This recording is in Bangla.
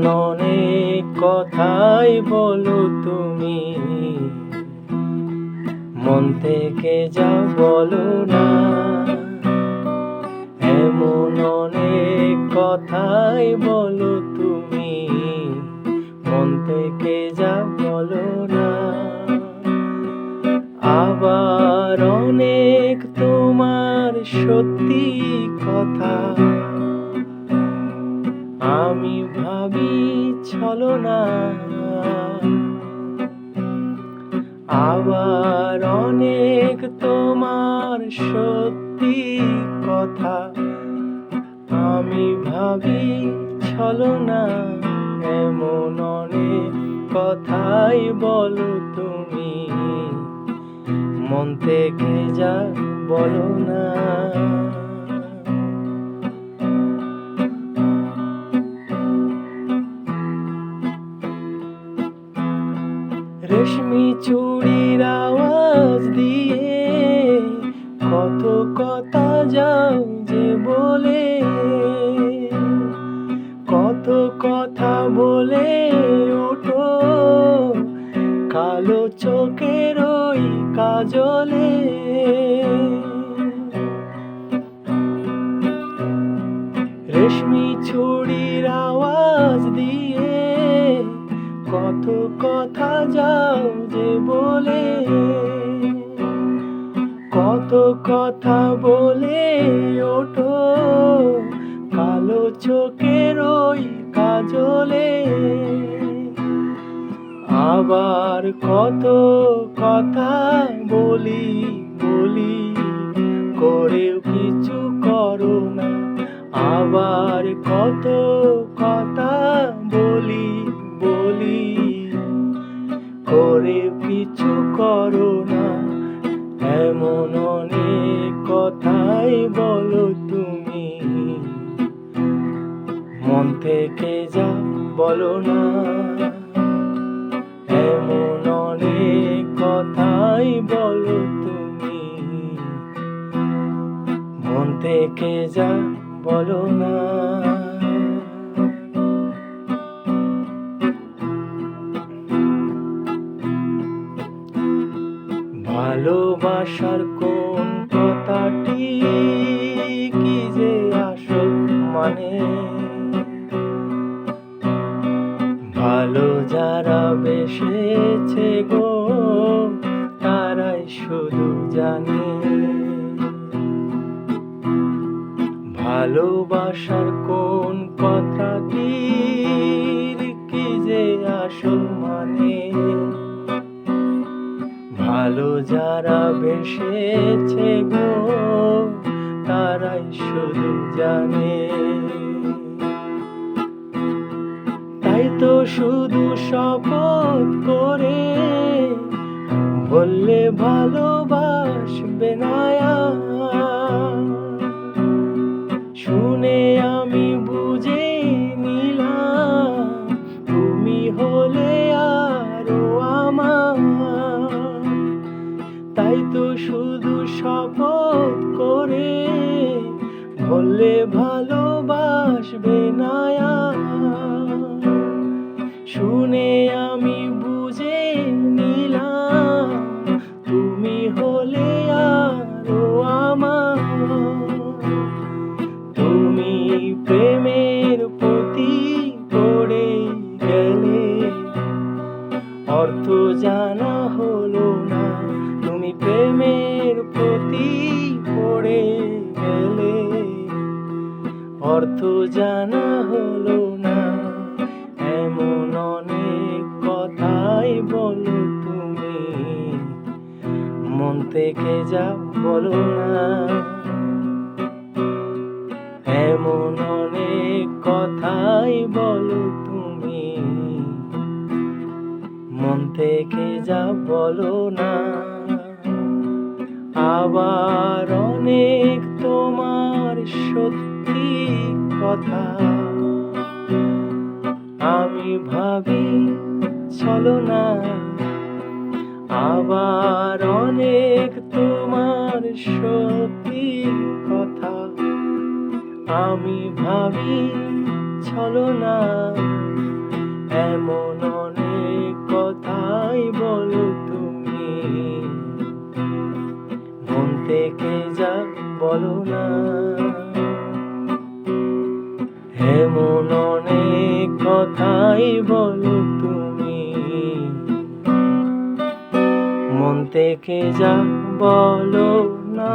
এমন অনেক কথাই বলো তুমি। মন থেকে যা বলো না, এমন অনেক কথাই বলো তুমি। মন থেকে যা বলো না, আবার অনেক তোমার সত্যি কথা। আমি ভাবি, চলো না। আবার অনেক তোমার সত্যি কথা। আমি ভাবি, চলো না, এমন অনেক কথাই বলো তুমি। মন থেকে যা বলো না। রেশমি চুড়ির আওয়াজ দিয়ে কত কথা যাও যে বলে, কত কথা বলে ওঠো, কালো চোখের ওই কাজলে। রেশমি ছুরির আওয়াজ দিয়ে কত কথা যাও যে বলে, কত কথা বলে ওঠো, কালো চোখের ওই কাজলে। আবার কত কথা বলি বলি, করেও কিছু করো না। আবার কত কথা বলো তুমি। মন থেকে যা বলো না। এমন অনেক কথাই বলো তুমি। মন থেকে যা বলো না। ভালোবাসার কোন মানে ভালো যারা বেসেছে গো, তারাই শুধু জানে। ভালোবাসার কোন কথাটি কি যে আসল মানে? ভালো যারা বেসেছে গো তারাই শুধু জানে। তাই তো শুধু শপথ করে বললে ভালোবাসবে না শুনে আমি বুঝে নিলাম, তুমি হলে আরও আমার। তাই তো শুধু শপথ বললে ভালোবাসবে না শুনে আমি বুঝে নিলাম, তুমি হলে আরও আমার। তুমি প্রেমের প্রতি পড়ে গেলে, অর্থ জানা হলো না। তুমি প্রেমের প্রতি পড়ে অর্থ জানা হলো না। এমন অনেক কথাই বলো তুমি। মন থেকে যা বলো না। এমন অনেক কথাই বলো তুমি। মন থেকে যা বলো না। আবার অনেক তোমার সত্যি কথা। আমি ভাবি, চলো না। আবার অনেক তোমার সত্যি কথা। আমি ভাবি, চলো না। এমন অনেক কথাই বলো তুমি। মন থেকে যা বলো না। এমন অনেক কথাই বলো তুমি। মন থেকে যা বলো না।